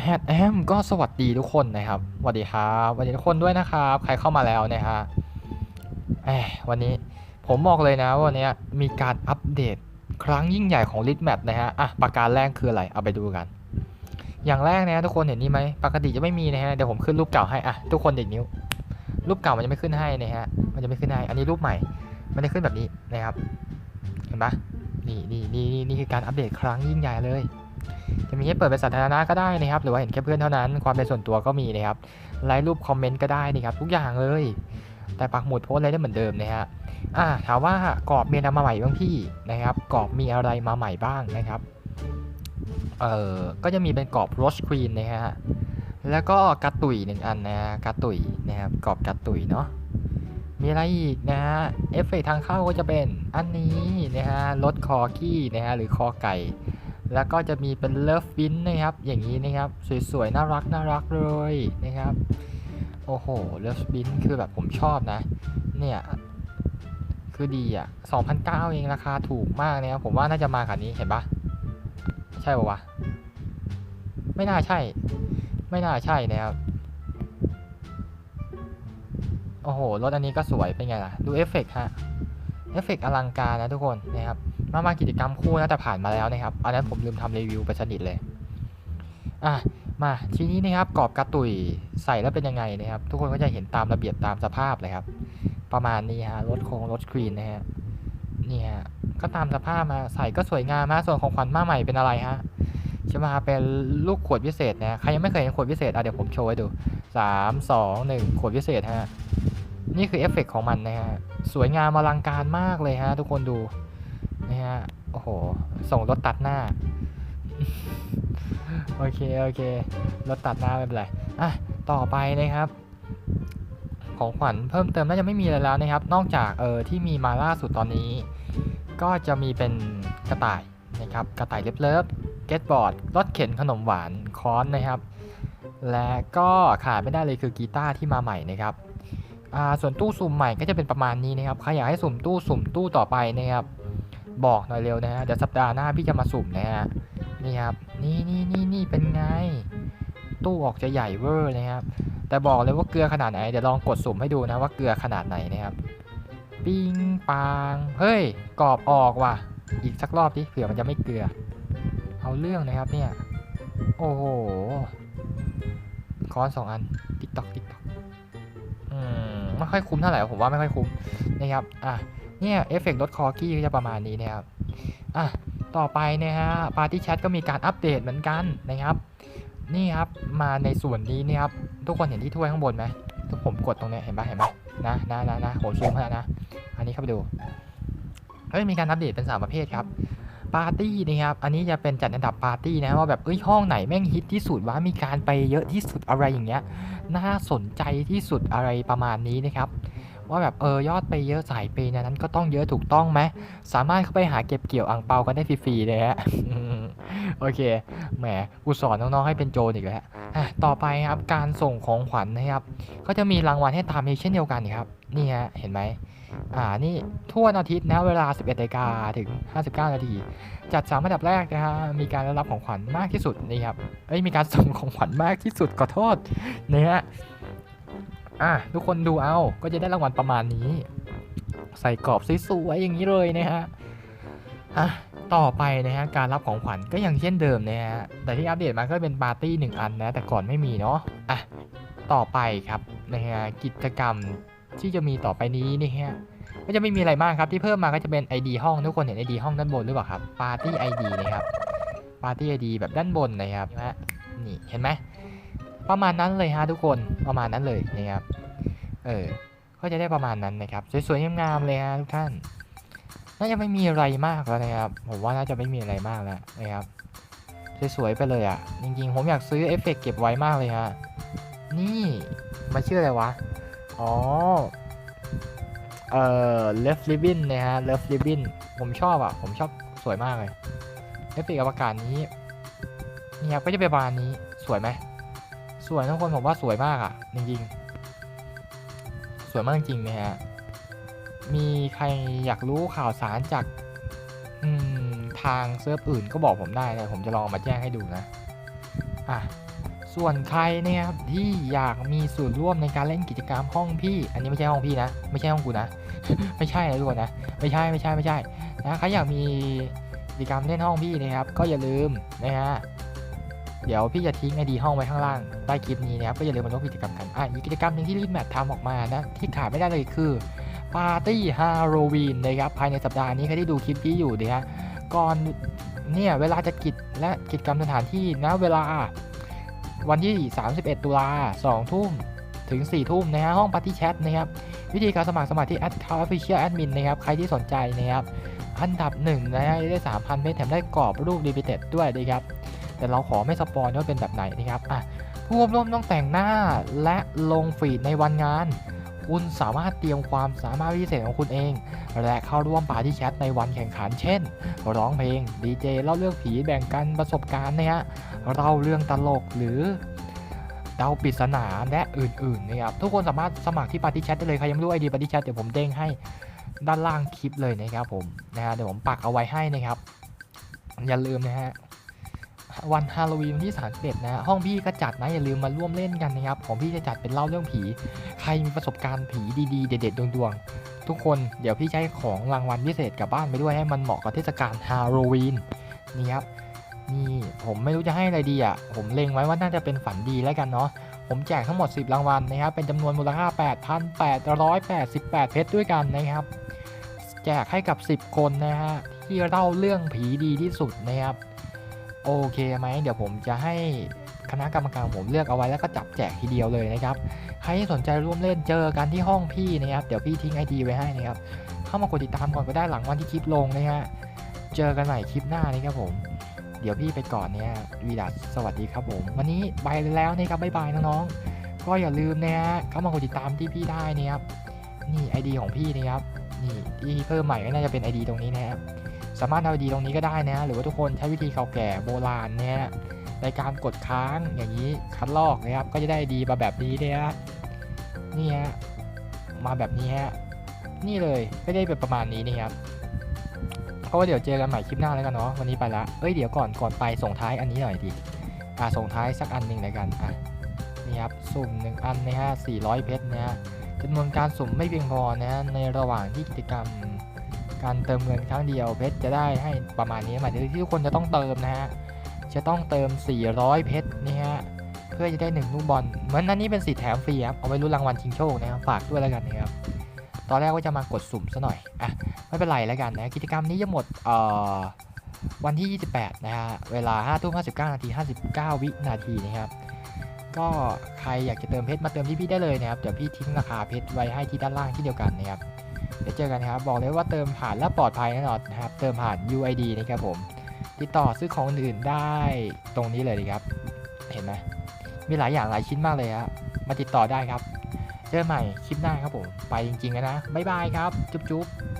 แฮดแอมก็สวัสดีทุกคนนะครับสวัสดีครับสวัสดีทุกคนด้วยนะครับ ใครเข้ามาแล้วนะฮะแหมวันนี้ผมบอกเลยนะว่าวันนี้มีการอัปเดตครั้งยิ่งใหญ่ของ l i t m a p นะฮะอะประการแรกคืออะไรเอาไปดูกัน อย่างแรกนะทุกคนเห็นนี่ไหมปกติจะไม่มีนะฮะเดี๋ยวผมขึ้นรูปเก่าให้อะทุกคนเด็กนิ้ว รูปเก่ามันจะไม่ขึ้นให้นะฮะมันจะไม่ขึ้นให้อันนี้รูปใหม่ มันจะขึ้นแบบนี้นะครับ เห็นปะนี่นี่นี่นี่นี่คือการอัปเดตครั้งยิ่งใหญ่เลย จะมีให้เปิดเป็นสาธารณะก็ได้นะครับ หรือว่าเห็นแค่เพื่อนเท่านั้น ความเป็นส่วนตัวก็มีนะครับ ไลค์รูปคอมเมนต์ก็ได้นะครับ ทุกอย่างเลย แต่ปักหมุดโพสอะไรได้เหมือนเดิมนะฮะอ่าถามว่ากรอบมีอะไรมาใหม่บ้างพี่นะครับ กรอบมีอะไรมาใหม่บ้างนะครับ เอ่อ ก็จะมีเป็นกรอบโรสควีนนะฮะ แล้วก็กระตุยหนึ่งอันนะกระตุยนะครับ กรอบกระตุยเนาะ มีอะไรอีกนะฮะ เอฟเฟกต์ทางเข้าก็จะเป็นอันนี้นะฮะ รถคอกี้นะฮะ หรือคอไก่ แล้วก็จะมีเป็นเลิฟวินนะครับ อย่างนี้นะครับ สวยๆ น่ารักน่ารักเลยนะครับ โอ้โห เลิฟวินคือแบบผมชอบนะ เนี่ย คือดีอะ2,009เองราคาถูกมากนะครับ ผมว่าน่าจะมาคันนี้เห็นปะใช่ปะวะ ไม่น่าใช่ ไม่น่าใช่นะครับโอ้โห รถอันนี้ก็สวยเป็นไงล่ะ ดูเอฟเฟกต์ฮะ เอฟเฟกต์อลังการนะทุกคนนะครับ มามากิจกรรมคู่นะแต่ผ่านมาแล้วนะครับ อันนั้นผมลืมทำรีวิวไปสนิทเลย อะ มาทีนี้นะครับกรอบกระตุยใส่แล้วเป็นยังไงนะครับ ทุกคนก็จะเห็นตามระเบียบตามสภาพเลยครับ ประมาณนี้ฮะ รถโครงรถสกรีนนะฮะ นี่ฮะ ก็ตามสภาพมาใส่ก็สวยงามมากส่วนของขวัญมาใหม่เป็นอะไรฮะใช่ไหมฮะเป็นลูกขวดพิเศษนะ ใครยังไม่เคยเห็นขวดพิเศษอะเดี๋ยวผมโชว์ให้ดูสามสองหนึ่งขวดพิเศษฮะ นี่คือเอฟเฟกต์ของมันนะฮะ สวยงามอลังการมากเลยฮะ ทุกคนดู โอ้โห ส่งรถตัดหน้า โอเค โอเค รถตัดหน้าไม่เป็นไร อะ ต่อไปนะครับ ของขวัญเพิ่มเติมน่าจะไม่มีอะไรแล้วนะครับ นอกจากเออที่มีมาล่าสุดตอนนี้ ก็จะมีเป็นกระต่ายนะครับ กระต่ายเลิฟเลิฟเก็ตบอร์ด รถเข็นขนมหวาน ค้อนนะครับ และก็ขาดไม่ได้เลยคือกีตาร์ที่มาใหม่นะครับอ่าส่วนตู้สุ่มใหม่ก็จะเป็นประมาณนี้นะครับ ใครอยากให้สุ่มตู้สุ่มตู้ต่อไปนะครับ บอกหน่อยเร็วนะฮะเดี๋ยวสัปดาห์หน้าพี่จะมาสุ่มนะฮะนี่ครับนี่นี่นี่นี่เป็นไง ตู้ออกจะใหญ่เวอร์นะครับแต่บอกเลยว่าเกลือขนาดไหนเดี๋ยวลองกดสุ่มให้ดูนะว่าเกลือขนาดไหนนะครับปิ้งปางเฮ้ยกรอบออกว่ะ อีกสักรอบดิเผื่อมันจะไม่เกลือ เอาเรื่องนะครับเนี่ยโอ้โหค้อนสองอันติ๊กตอกติ๊กตอกอืมไม่ค่อยคุ้มเท่าไหร่ผมว่าไม่ค่อยคุ้มนะครับอะ เนี่ยเอฟเฟกต์รถคอกี้ก็จะประมาณนี้นะครับอะต่อไปนะฮะปาร์ตี้แชทก็มีการอัปเดตเหมือนกันนะครับ นี่ครับมาในส่วนนี้นี่ครับทุกคนเห็นที่ถ้วยข้างบนไหมทุกผมกดตรงเนี้ยเห็นปะเห็นปะนะนะนะนะโหซูมแล้วนะ อันนี้เข้าไปดูเฮ้ยมีการอัปเดตเป็นสามประเภทครับปาร์ตี้นะครับ อันนี้จะเป็นจัดอันดับปาร์ตี้นะว่าแบบเอ้ยห้องไหนแม่งฮิตที่สุดว่ามีการไปเยอะที่สุดอะไรอย่างเงี้ย น่าสนใจที่สุดอะไรประมาณนี้นะครับ ว่าแบบเออยอดไปเยอะสายเปย์เนี่ยนั้นก็ต้องเยอะถูกต้องไหมสามารถเข้าไปหาเก็บเกี่ยวอ่างเปากันได้ฟรีๆเลยฮะโอเค แหม กูสอนน้องๆ ให้เป็นโจรอีกแล้วอะต่อไปครับ การส่งของขวัญนะครับ ก็จะมีรางวัลให้ตามนี้เช่นเดียวกันครับ นี่ฮะ เห็นไหม อ่า นี่ทั่วอาทิตย์นะ เวลา 11นาฬิกาถึง 59 นาที จัดสามอันดับแรกนะฮะ มีการได้รับของขวัญมากที่สุดนี่ครับ เอ้ย มีการส่งของขวัญมากที่สุดขอโทษนะฮะ อะทุกคนดูเอาก็จะได้รางวัลประมาณนี้ ใส่กรอบสวยๆอย่างนี้เลยนะฮะอะต่อไปนะฮะการรับของขวัญก็ย่างเช่นเดิมนะฮะแต่ที่อัปเดตมาก็เป็นปาร์ตี้หนึ่งอันนะแต่ก่อนไม่มีเนาะอะต่อไปครับนะฮะกิจกรรมที่จะมีต่อไปนี้นี่ฮะก็จะไม่มีอะไรมากครับที่เพิ่มมาก็จะเป็น ID ห้องทุกคนเห็น ID ห้องด้านบนหรือเปล่าครับปาร์ตี้ ID นะครับปาร์ตี้ ID แบบด้านบนนะครับนะฮะนี่เห็นไหม ประมาณนั้นเลยฮะทุกคนประมาณนั้นเลยนะครับเออก็จะได้ประมาณนั้นนะครับสวยๆงามๆเลยฮะทุกท่าน น่าจะไม่มีอะไรมากแล้วนะครับ ผมว่าน่าจะไม่มีอะไรมากแล้วนะครับสวยๆไปเลยอะจริงๆผมอยากซื้อเอฟเฟกต์เก็บไว้มากเลยฮะนี่มันชื่ออะไรวะอ๋อเอ่อ left ribbon นะฮะ left ribbon ผมชอบอะ ผมชอบสวยมากเลยเอฟเฟกต์อวกาศนี้นี่ครับก็จะเป็นประมาณนี้สวยไหม วยทุกคนผมว่าสวยมากอะ่ะจริงๆ สวยมากจริงนะฮะ มีใครอยากรู้ข่าวสารจากทางเซิร์ฟอื่นก็บอกผมได้นะผมจะลองมาแจ้งให้ดูนะ อะ ส่วนใครเนี่ยครับที่อยากมีส่วนร่วมในการเล่นกิจกรรมห้องพี่ อันนี้ไม่ใช่ห้องพี่นะ ไม่ใช่ห้องกูนะ ไม่ใช่นะทุกคนนะ ไม่ใช่ไม่ใช่ไม่ใช่นะใครอยากมีกิจกรรมเล่นห้องพี่นะครับ ก็อย่าลืมนะฮะ เดี๋ยวพี่จะทิ้งไอดีห้องไว้ข้างล่างใต้คลิปนี้นะครับก็อย่าลืมมาร่วมกิจกรรมกันอะอีกกิจกรรมหนึ่งที่รีดแมททำออกมานะที่ขาดไม่ได้เลยคือปาร์ตี้ฮาโลวีนนะครับภายในสัปดาห์นี้ใครที่ดูคลิปพี่อยู่นะฮะก่อนเนี่ยเวลาจะกิจและกิจกรรมสถานที่นะเวลาวันที่ 31 ตุลา2ทุ่มถึง 4 ทุ่มนะฮะห้องปาร์ตี้แชทนะครับวิธีการสมัครสมัครที่ a d t a l Official Admin นะครับใครที่สนใจนะครับอันดับหนึ่งนะฮะได้ 3,000 เพชรแถมได้กรอบรูป Limited ด้วยนะครับ แต่เราขอไม่สปอยว่าเป็นแบบไหนนะครับอะผู้ร่วมต้องแต่งหน้าและลงฟีดในวันงาน คุณสามารถเตรียมความสามารถพิเศษของคุณเอง และเข้าร่วมปาร์ตี้แชทในวันแข่งขัน เช่น ร้องเพลง ดีเจเล่าเรื่องผีแบ่งกันประสบการณ์นะฮะเล่าเรื่องตลกหรือเดาปริศนาและอื่นๆนะครับทุกคนสามารถสมัครที่ปาร์ตี้แชทได้เลยใครยังไม่รู้ไอดีปาร์ตี้แชทเดี๋ยวผมเด้งให้ด้านล่างคลิปเลยนะครับผมนะฮะเดี๋ยวผมปักเอาไว้ให้นะครับอย่าลืมนะฮะ วันฮาโลวีนวันที่31นะฮะห้องพี่ก็จัดนะอย่าลืมมาร่วมเล่นกันนะครับของพี่จะจัดเป็นเล่าเรื่องผี ใครมีประสบการณ์ผีดีๆ เด็ดๆดวงๆ ทุกคนเดี๋ยวพี่ใช้ของรางวัลพิเศษกลับบ้านไปด้วยให้มันเหมาะกับเทศกาลฮาโลวีนนี่ครับนี่ผมไม่รู้จะให้อะไรดีอะผมเล็งไว้ว่าน่าจะเป็นฝันดีแล้วกันเนาะผมแจกทั้งหมด 10 รางวัลนะครับเป็นจำนวนมูลค่า 8,888 เพชรด้วยกันนะครับ แจกให้กับ 10 คนนะฮะที่เล่าเรื่องผีดีที่สุดนะครับ โอเคไหมเดี๋ยวผมจะให้คณะกรรมการผมเลือกเอาไว้แล้วก็จับแจกทีเดียวเลยนะครับ ใครที่สนใจร่วมเล่นเจอกันที่ห้องพี่นะครับ เดี๋ยวพี่ทิ้งไอดีไว้ให้นะครับ เข้ามากดติดตามก่อนก็ได้หลังวันที่คลิปลงนะฮะ เจอกันใหม่คลิปหน้านี่ครับผม เดี๋ยวพี่ไปก่อนเนี่ยวีดัสสวัสดีครับผม วันนี้ไปแล้วนะครับบ๊ายบายน้องๆ ก็อย่าลืมนะฮะเข้ามากดติดตามที่พี่ได้นะครับ นี่ไอดีของพี่นะครับ นี่ที่เพิ่มใหม่ก็น่าจะเป็น ID ตรงนี้นะครับ สามารถเอา ID ตรงนี้ก็ได้นะ หรือว่าทุกคนใช้วิธีเก่าแก่โบราณเนี่ยในการกดค้างอย่างนี้คัดลอกนะครับ ก็จะได้ดีมาแบบนี้เนี่ยนี่ฮะมาแบบนี้ฮะนี่เลยก็ได้เป็นประมาณนี้นี่ครับเพราะว่าเดี๋ยวเจอกันใหม่คลิปหน้าแล้วกันเนาะวันนี้ไปละเอ้ยเดี๋ยวก่อนก่อนไปส่งท้ายอันนี้หน่อยดิอ่าส่งท้ายสักอันหนึ่งเลยกันอะนี่ครับสุ่มหนึ่งอันนะฮะ400 เพชรนะฮะจำนวนการสุ่มไม่เพียงพอนะฮะในระหว่างที่กิจกรรม การเติมเงินครั้งเดียวเพชรจะได้ให้ประมาณนี้หมายถึงที่ทุกคนจะต้องเติมนะฮะจะต้องเติม 400 เพชรนี่ฮะเพื่อจะได้1ลูกบอลเหมือนอันนี้เป็นสิทธิแถมฟรีครับเอาไว้ลุ้นรางวัลชิงโชคนะครับฝากด้วยแล้วกันนะครับตอนแรกว่าจะมากดสุ่มซะหน่อยอะไม่เป็นไรแล้วกันนะกิจกรรมนี้จะหมดเอ่อวันที่ 28 นะฮะ เวลา5ทุ่ม59 นาที 59 วินาทีนะครับ ก็ใครอยากจะเติมเพชรมาเติมที่พี่ได้เลยนะครับ เดี๋ยวพี่ทิ้งราคาเพชรไว้ให้ที่ด้านล่างที่เดียวกันนะครับ เดี๋ยวเจอกันครับ บอกเลยว่าเติมผ่านและปลอดภัยแน่นอนนะครับ เติมผ่าน UID นะครับผม ติดต่อซื้อของอื่นได้ตรงนี้เลยดีครับ เห็นไหมมีหลายอย่างหลายชิ้นมากเลยครับมาติดต่อได้ครับ เจอกันใหม่คลิปหน้าครับผม ไปจริงๆนะ บ๊ายบายครับ จุ๊บๆ